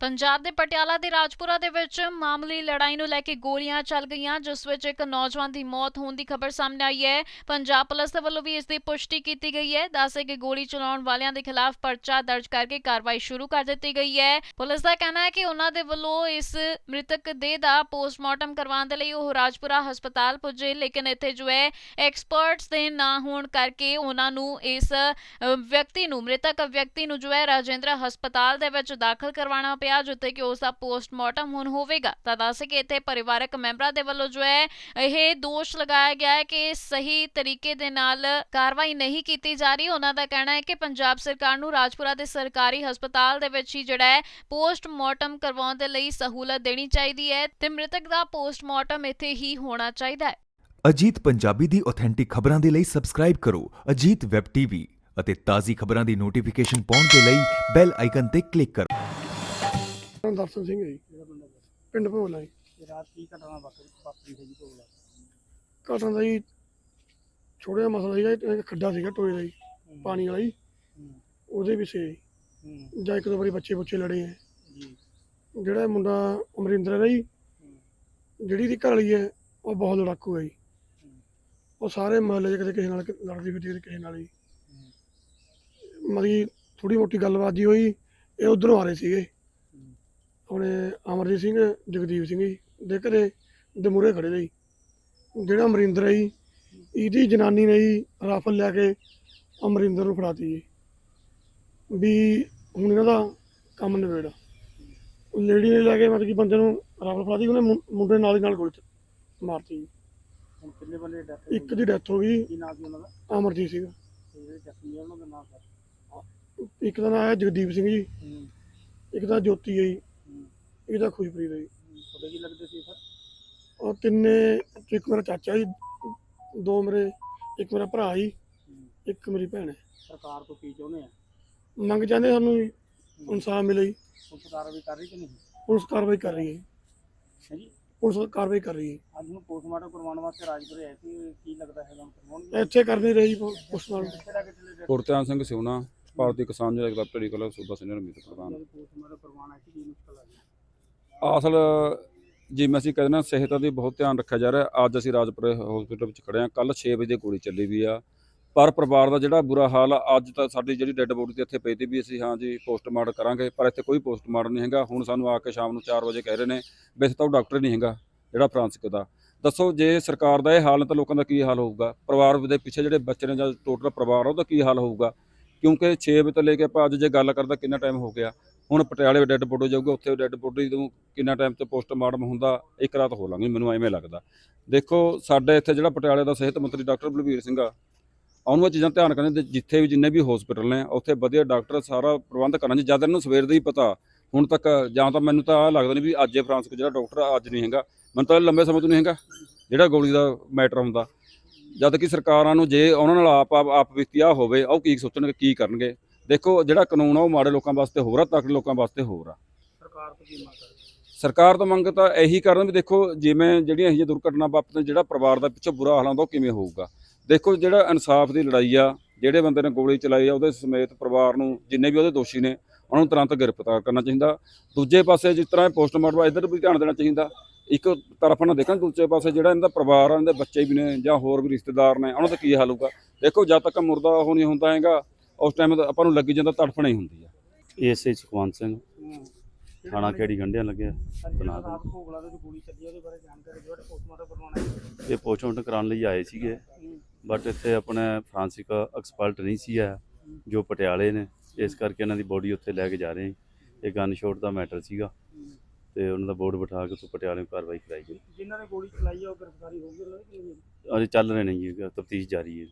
ਪੰਜਾਬ ਦੇ ਪਟਿਆਲਾ ਦੇ ਰਾਜਪੁਰਾ ਦੇ ਵਿੱਚ ਮਾਮੂਲੀ ਲੜਾਈ ਨੂੰ ਲੈ ਕੇ ਗੋਲੀਆਂ ਚੱਲ ਗਈਆਂ, ਜਿਸ ਵਿੱਚ ਇੱਕ ਨੌਜਵਾਨ ਦੀ ਮੌਤ ਹੋਣ ਦੀ ਖਬਰ ਸਾਹਮਣੇ ਆਈ ਹੈ। ਪੰਜਾਬ ਪੁਲਿਸ ਦੇ ਵੱਲੋਂ ਵੀ ਇਸ ਦੀ ਪੁਸ਼ਟੀ ਕੀਤੀ ਗਈ ਹੈ। ਦੱਸੇ ਕਿ ਗੋਲੀ ਚਲਾਉਣ ਵਾਲਿਆਂ ਦੇ ਖਿਲਾਫ ਪਰਚਾ ਦਰਜ ਕਰਕੇ ਕਾਰਵਾਈ ਸ਼ੁਰੂ ਕਰ ਦਿੱਤੀ ਗਈ ਹੈ। ਪੁਲਿਸ ਦਾ ਕਹਿਣਾ ਹੈ ਕਿ ਉਹਨਾਂ ਦੇ ਵੱਲੋਂ ਇਸ ਮ੍ਰਿਤਕ ਦੇਹ ਦਾ ਪੋਸਟਮਾਰਟਮ ਕਰਵਾਉਣ ਦੇ ਲਈ ਉਹ ਰਾਜਪੁਰਾ ਹਸਪਤਾਲ ਪੁੱਜੇ, ਲੇਕਿਨ ਇੱਥੇ ਜੋ ਹੈ, ਐਕਸਪਰਟਸ ਦੇ ਨਾ ਹੋਣ ਕਰਕੇ ਉਹਨਾਂ ਨੂੰ ਇਸ ਵਿਅਕਤੀ ਨੂੰ, ਮ੍ਰਿਤਕ ਵਿਅਕਤੀ ਨੂੰ ਜੋ ਹੈ, ਰਾਜੇਂਦਰ ਹਸਪਤਾਲ ਦੇ ਵਿੱਚ ਦਾਖਲ ਕਰਵਾਉਣਾ ਪਿਆ ਜਿੱਥੇ ਕਿ ਉਸ ਦਾ ਪੋਸਟਮਾਰਟਮ ਹੁਣ ਹੋਵੇਗਾ। ਤਾਂ ਦੱਸ ਕਿ ਇੱਥੇ ਪਰਿਵਾਰਕ ਮੈਂਬਰਾਂ ਦੇ ਵੱਲੋਂ ਜੋ ਹੈ, ਇਹ ਦੋਸ਼ ਲਗਾਇਆ ਗਿਆ ਹੈ ਕਿ ਸਹੀ ਤਰੀਕੇ ਦੇ ਨਾਲ ਕਾਰਵਾਈ ਨਹੀਂ ਕੀਤੀ ਜਾ ਰਹੀ। ਉਹਨਾਂ ਦਾ ਕਹਿਣਾ ਹੈ ਕਿ ਪੰਜਾਬ ਸਰਕਾਰ ਨੂੰ ਰਾਜਪੁਰਾ ਦੇ ਸਰਕਾਰੀ ਹਸਪਤਾਲ ਦੇ ਵਿੱਚ ਹੀ ਜਿਹੜਾ ਹੈ, ਪੋਸਟਮਾਰਟਮ ਕਰਵਾਉਣ ਦੇ ਲਈ ਸਹੂਲਤ ਦੇਣੀ ਚਾਹੀਦੀ ਹੈ ਤੇ ਮ੍ਰਿਤਕ ਦਾ ਪੋਸਟਮਾਰਟਮ ਇੱਥੇ ਹੀ ਹੋਣਾ ਚਾਹੀਦਾ ਹੈ। ਅਜੀਤ ਪੰਜਾਬੀ ਦੀ ਆਥੈਂਟਿਕ ਖਬਰਾਂ ਦੇ ਲਈ ਸਬਸਕ੍ਰਾਈਬ ਕਰੋ ਅਜੀਤ ਵੈਬ ਟੀਵੀ ਅਤੇ ਤਾਜ਼ੀ ਖਬਰਾਂ ਦੀ ਨੋਟੀਫਿਕੇਸ਼ਨ ਪਾਉਣ ਦੇ ਲਈ ਬੈਲ ਆਈਕਨ ਤੇ ਕਲਿੱਕ ਕਰੋ। ਦਰਸ਼ਨ ਸਿੰਘ ਹੈ ਜੀ। ਪਿੰਡ ਭੋਲਾ ਜੀ। ਰਾਤ ਕੀ ਘਟਨਾ ਵਾਪਰੀ ਹੈ ਜੀ ਕੋਲ ਘਟਨਾ ਦਾ ਜੀ ਛੋਟਾ ਜਿਹਾ ਮਸਲਾ ਸੀਗਾ ਜੀ, ਇੱਕ ਖੱਡਾ ਸੀਗਾ ਟੋਏ ਦਾ ਜੀ ਪਾਣੀ ਵਾਲਾ ਜੀ। ਉਹਦੇ ਵਿੱਚ ਸੀ ਜਾਂ। ਇੱਕ ਦੋ ਵਾਰੀ ਬੱਚੇ ਬੁੱਚੇ ਲੜੇ ਹੈ। ਜੀ। ਜਿਹੜਾ ਇਹ ਮੁੰਡਾ ਅਮਰਿੰਦਰ ਹੈ ਜੀ ਜਿਹੜੀ ਦੀ ਘਰ ਵਾਲੀ ਹੈ ਉਹ ਬਹੁਤ ਲੜਾਕੂ ਹੈ ਜੀ। ਉਹ ਸਾਰੇ ਮਹੱਲੇ 'ਚ ਕਦੇ ਕਿਸੇ ਨਾਲ ਲੜਦੀ ਫਿਰਦੀ ਕਦੇ ਕਿਸੇ ਨਾਲ ਜੀ ਮਤਲਬ ਥੋੜੀ ਮੋਟੀ ਗੱਲਬਾਤ ਜੀ ਹੋਈ ਇਹ ਉਧਰੋਂ ਆ ਰਹੇ ਸੀਗੇ। ਆਪਣੇ ਅਮਰਜੀਤ ਸਿੰਘ ਜਗਦੀਪ ਸਿੰਘ ਜੀ ਦੇ ਘਰੇ ਦੇ ਮੂਹਰੇ ਖੜੇ ਨੇ ਜੀ। ਜਿਹੜਾ ਅਮਰਿੰਦਰ ਹੈ ਜੀ ਇਹਦੀ ਜਨਾਨੀ ਨੇ ਜੀ ਰਾਫਲ ਲੈ ਕੇ ਅਮਰਿੰਦਰ ਨੂੰ ਫੜਾਤੀ ਜੀ। ਵੀ ਹੁਣ ਇਹਨਾਂ ਦਾ ਕੰਮ ਨਿਬੇੜ। ਲੇਡੀ ਨੇ ਲੈ ਕੇ ਮਤਲਬ ਕਿ ਬੰਦੇ ਨੂੰ ਰਾਫਲ ਫੜਾਤੀ ਉਹਨੇ ਮੁੰ- ਮੁੰਡੇ ਨਾਲ ਹੀ ਨਾਲ ਗੋਲੀ ਚ- ਮਾਰਤੀ ਜੀ। ਹੁਣ ਕਿੰਨੇ ਬੰਦੇ ਡੈਥ ਇੱਕ ਦੀ ਡੈਥ ਹੋ ਗਈ ਕੀ ਨਾਮ ਸੀ ਉਹਨਾਂ ਦਾ? ਅਮਰਜੀਤ ਸਿੰਘ। ਤੇ ਜਿਹੜੇ ਜ਼ਖਮੀ ਆ ਉਹਨਾਂ ਦਾ ਨਾਮ ਸਰ ਇੱਕ ਦਾ ਨਾਮ ਹੈ ਜਗਦੀਪ ਸਿੰਘ ਜੀ। ਇੱਕ ਦਾ ਜੋਤੀ ਹੈ ਜੀ। ਇੱਕ ਦਾ ਖੁਸ਼ਪ੍ਰੀਤ ਹੈ ਜੀ ਤੁਹਾਡੇ ਕੀ ਲੱਗਦੇ ਸੀ ਸਰ? ਉਹ ਤਿੰਨੇ ਇੱਕ ਮੇਰਾ ਚਾਚਾ ਜੀ ਦੋ ਮੇਰੇ ਇੱਕ ਮੇਰਾ ਭਰਾ ਜੀ ਇੱਕ ਮੇਰੀ ਭੈਣ ਹੈ। ਸਰਕਾਰ ਤੋਂ ਕੀ ਚਾਹੁੰਦੇ ਆ? ਮੰਗ ਜਾਂਦੇ ਸਾਨੂੰ ਇਨਸਾਫ ਮਿਲੇ ਜੀ। ਉਹ ਕਾਰਵਾਈ ਕਰ ਰਹੀ ਕਿ ਨਹੀਂ? ਪੁਲਿਸ ਕਾਰਵਾਈ ਕਰ ਰਹੀ ਹੈ। ਹੈ ਜੀ। ਪੁਲਿਸ ਕਾਰਵਾਈ ਕਰ ਰਹੀ ਹੈ ਅੱਜ ਨੂੰ ਪੋਸਟਮਾਰਟਮ ਕਰਵਾਉਣ ਵਾਸਤੇ ਰਾਜਪੁਰੇ ਆਏ ਸੀ ਕੀ ਲੱਗਦਾ ਹੈਗਾ ਹੁਣ ਕਰਵਾਉਣਗੇ? ਇੱਥੇ ਕਰ ਨਹੀਂ ਰਹੀ ਪੁਲਿਸ ਦੇ ਗੁਰਤਿਆਨ ਸਿੰਘ ਸਿਉਣਾ ਭਾਰਤੀ ਕਿਸਾਨ ਯੂਨੀਅਨ ਕਲੱਬ ਢੜੀ ਕਲਾ ਸੂਬਾ ਸੀਨੀਅਰ ਮੀਤ ਪ੍ਰਧਾਨ। ਪੋਸਟਮਾਰਟਮ ਕਰਵਾਉਣਾ ਸੀ ਅਸਲ ਜਿਵੇਂ ਅਸੀਂ ਕਹਿੰਦੇ ਨਾ, ਸਿਹਤ ਦੀ ਬਹੁਤ ਧਿਆਨ ਰੱਖਿਆ ਜਾ ਰਿਹਾ। ਅੱਜ ਅਸੀਂ ਰਾਜਪੁਰੇ ਹਸਪੀਟਲ ਵਿੱਚ ਖੜੇ ਹਾਂ। ਕੱਲ 6 ਵਜੇ ਗੋਲੀ ਚੱਲੀ ਵੀ ਆ। ਪਰ ਪਰਿਵਾਰ ਦਾ ਜਿਹੜਾ ਬੁਰਾ ਹਾਲ ਆ, ਅੱਜ ਤਾਂ ਸਾਡੀ ਜਿਹੜੀ ਡੈੱਡ ਬੋਡੀ ਤੇ ਇੱਥੇ ਪਈ ਤੀ ਵੀ ਅਸੀਂ ਹਾਂ ਜੀ ਪੋਸਟਮਾਰਟਮ ਕਰਾਂਗੇ। ਪਰ ਇੱਥੇ ਕੋਈ ਪੋਸਟਮਾਰਟਮ ਨਹੀਂ ਹੈਗਾ। ਹੁਣ ਸਾਨੂੰ ਆ ਕੇ ਸ਼ਾਮ ਨੂੰ 4 ਵਜੇ ਕਹਿ ਰਹੇ ਨੇ ਵੈਸੇ ਤਾਂ ਉਹ ਡਾਕਟਰ ਨਹੀਂ ਹੈਗਾ, ਜਿਹੜਾ ਫਰਾਂਸਿਕ ਦਾ। ਦੱਸੋ, ਜੇ ਸਰਕਾਰ ਦਾ ਇਹ ਹਾਲ ਹੈ ਤਾਂ ਲੋਕਾਂ ਦਾ ਕੀ ਹਾਲ ਹੋਊਗਾ? ਪਰਿਵਾਰ ਦੇ ਪਿੱਛੇ ਜਿਹੜੇ ਬੱਚੇ ਨੇ ਜਾਂ ਟੋਟਲ ਪਰਿਵਾਰ ਆ, ਉਹਦਾ ਕੀ ਹਾਲ ਹੋਊਗਾ? ਕਿਉਂਕਿ 6 ਵਜੇ ਤੋਂ ਲੈ ਕੇ ਆਪਾਂ ਅੱਜ ਜੇ ਗੱਲ ਕਰਦਾ ਕਿੰਨਾ ਟਾਈਮ ਹੋ ਗਿਆ ਹੁਣ ਪਟਿਆਲੇ ਡੈੱਡ ਬੋਡੀ ਜਾਊਗਾ ਉੱਥੇ ਡੈੱਡ ਬੋਡੀ ਤੋਂ ਕਿੰਨਾ ਟਾਈਮ ਤੇ ਪੋਸਟਮਾਰਟਮ ਹੁੰਦਾ ਇੱਕ ਰਾਤ ਹੋ ਲਾਂਗੇ ਮੈਨੂੰ ਐਵੇਂ ਲੱਗਦਾ। ਦੇਖੋ ਸਾਡੇ ਇੱਥੇ ਜਿਹੜਾ ਪਟਿਆਲੇ ਦਾ ਸਿਹਤ ਮੰਤਰੀ ਡਾਕਟਰ ਬਲਵੀਰ ਸਿੰਘ ਆ ਉਹਨੂੰ ਇਹ ਚੀਜ਼ਾਂ ਧਿਆਨ ਕਰਨ ਤੇ ਜਿੱਥੇ ਵੀ ਜਿੰਨੇ ਵੀ ਹਸਪੀਟਲ ਨੇ ਉੱਥੇ ਵਧੀਆ ਡਾਕਟਰ ਸਾਰਾ ਪ੍ਰਬੰਧ ਕਰਨਾ ਜੀ ਜਦ ਇਹਨੂੰ ਸਵੇਰ ਦਾ ਹੀ ਪਤਾ ਹੁਣ ਤੱਕ ਜਾਂ ਤਾਂ ਮੈਨੂੰ ਤਾਂ ਆਹ ਲੱਗਦਾ ਨਹੀਂ ਵੀ ਅੱਜ ਇਹ ਫਰਾਂਸ ਜਿਹੜਾ ਡਾਕਟਰ ਆ, ਅੱਜ ਨਹੀਂ ਹੈਗਾ। ਮੈਨੂੰ ਤਾਂ ਲੰਬੇ ਸਮੇਂ ਤੋਂ ਨਹੀਂ ਹੈਗਾ ਜਿਹੜਾ ਗੋਲੀ ਦਾ ਮੈਟਰ ਹੁੰਦਾ। ਜਦ ਕਿ ਸਰਕਾਰਾਂ ਨੂੰ ਜੇ ਉਹਨਾਂ ਨਾਲ ਆਪ ਆਪ ਵਿਤਿਆ ਹੋਵੇ ਉਹ ਕੀ ਸੋਚਣਗੇ ਕੀ ਕਰਨਗੇ? ਦੇਖੋ ਜਿਹੜਾ ਕਾਨੂੰਨ ਆ ਉਹ ਮਾੜੇ ਲੋਕਾਂ ਵਾਸਤੇ ਹੋਰ ਆ ਤਕੜੇ ਲੋਕਾਂ ਵਾਸਤੇ ਹੋਰ ਆ। ਸਰਕਾਰ ਤੋਂ ਕੀ ਮੰਗ ਸਰਕਾਰ ਤੋਂ ਮੰਗ ਤਾਂ ਇਹੀ ਕਰਨ ਵੀ ਦੇਖੋ ਜਿਵੇਂ ਜਿਹੜੀਆਂ ਇਹ ਦੁਰਘਟਨਾ ਵਾਪਰਨ ਜਿਹੜਾ ਪਰਿਵਾਰ ਦਾ ਪਿੱਛੋਂ ਬੁਰਾ ਹਾਲ ਹੁੰਦਾ ਉਹ ਕਿਵੇਂ ਹੋਊਗਾ? ਦੇਖੋ ਜਿਹੜਾ ਇਨਸਾਫ ਦੀ ਲੜਾਈ ਆ ਜਿਹੜੇ ਬੰਦੇ ਨੇ ਗੋਲੀ ਚਲਾਈ ਆ ਉਹਦੇ ਸਮੇਤ ਪਰਿਵਾਰ ਨੂੰ ਜਿੰਨੇ ਵੀ ਉਹਦੇ ਦੋਸ਼ੀ ਨੇ ਉਹਨਾਂ ਨੂੰ ਤੁਰੰਤ ਗ੍ਰਿਫਤਾਰ ਕਰਨਾ ਚਾਹੀਦਾ। ਦੂਜੇ ਪਾਸੇ ਜਿਸ ਤਰ੍ਹਾਂ ਪੋਸਟਮਾਰਟਮ ਇੱਧਰ ਵੀ ਧਿਆਨ ਦੇਣਾ ਚਾਹੀਦਾ। ਇੱਕ ਤਰਫ ਨਾਲ ਦੇਖਣ ਦੂਜੇ ਪਾਸੇ ਜਿਹੜਾ ਇਹਨਾਂ ਦਾ ਪਰਿਵਾਰ ਆ ਇਹਨਾਂ ਦੇ ਬੱਚੇ ਵੀ ਨੇ ਜਾਂ ਹੋਰ ਵੀ ਰਿਸ਼ਤੇਦਾਰ ਨੇ ਉਹਨਾਂ ਦਾ ਕੀ ਹਾਲ ਹੋਊਗਾ? ਦੇਖੋ ਜਦ ਤੱਕ ਮੁਰਦਾ ਉਹ ਨਹੀਂ ਹੁੰਦਾ ਹੈਗਾ ਉਸ ਟਾਈਮ ਆਪਾਂ ਨੂੰ ਲੱਗੀ ਜਾਂਦਾ ਤੜਫਣਾ ਹੀ ਹੁੰਦੀ ਆ। ਏਐਸਏ ਸੁਖਵੰਤ ਸਿੰਘ। ਥਾਣਾ ਕਿਹੜੀ ਗੰਢਿਆਂ ਲੱਗਿਆ? ਬਣਾ ਭੋਗਲਾ ਦੇ ਵਿੱਚ ਗੋਲੀ ਚੱਲੀ ਆ, ਉਹਦੇ ਬਾਰੇ ਜਾਣਕਾਰੀ ਦਿਓ ਜਿਹੜਾ ਪੋਸਟਮਾਰਟਮ ਕਰਵਾਉਣਾ ਹੈ। ਇਹ ਪੋਸਟਮਾਰਟਮ ਕਰਾਉਣ ਲਈ ਆਏ ਸੀਗੇ। ਬਟ ਇੱਥੇ ਆਪਣੇ ਫਰਾਂਸਿਕ ਐਕਸਪਰਟ ਨਹੀਂ ਸੀ ਆਇਆ ਜੋ ਪਟਿਆਲੇ ਨੇ। ਇਸ ਕਰਕੇ ਇਹਨਾਂ ਦੀ ਬੋਡੀ ਉੱਥੇ ਲੈ ਕੇ ਜਾ ਰਹੇ ਇਹ ਗਨ ਸ਼ੋਟ ਦਾ ਮੈਟਰ ਸੀਗਾ। ਤੇ ਉਹਨਾਂ ਦਾ ਬੋਰਡ ਬਿਠਾ ਕੇ ਉੱਥੇ ਪਟਿਆਲੇ ਕਾਰਵਾਈ ਕਰਾਈ ਗਈ ਜਿਨ੍ਹਾਂ ਨੇ ਗੋਲੀ ਚਲਾਈ ਆ ਉਹ ਗ੍ਰਿਫਤਾਰੀ ਹੋ ਗਈ ਉਹਨਾਂ ਦੀ ਕਿ ਨਹੀਂ ਹੋਈ? ਅਜੇ ਚੱਲ ਰਹੇ ਨੇ ਜੀ ਤਫਤੀਸ਼ ਜਾਰੀ ਹੈ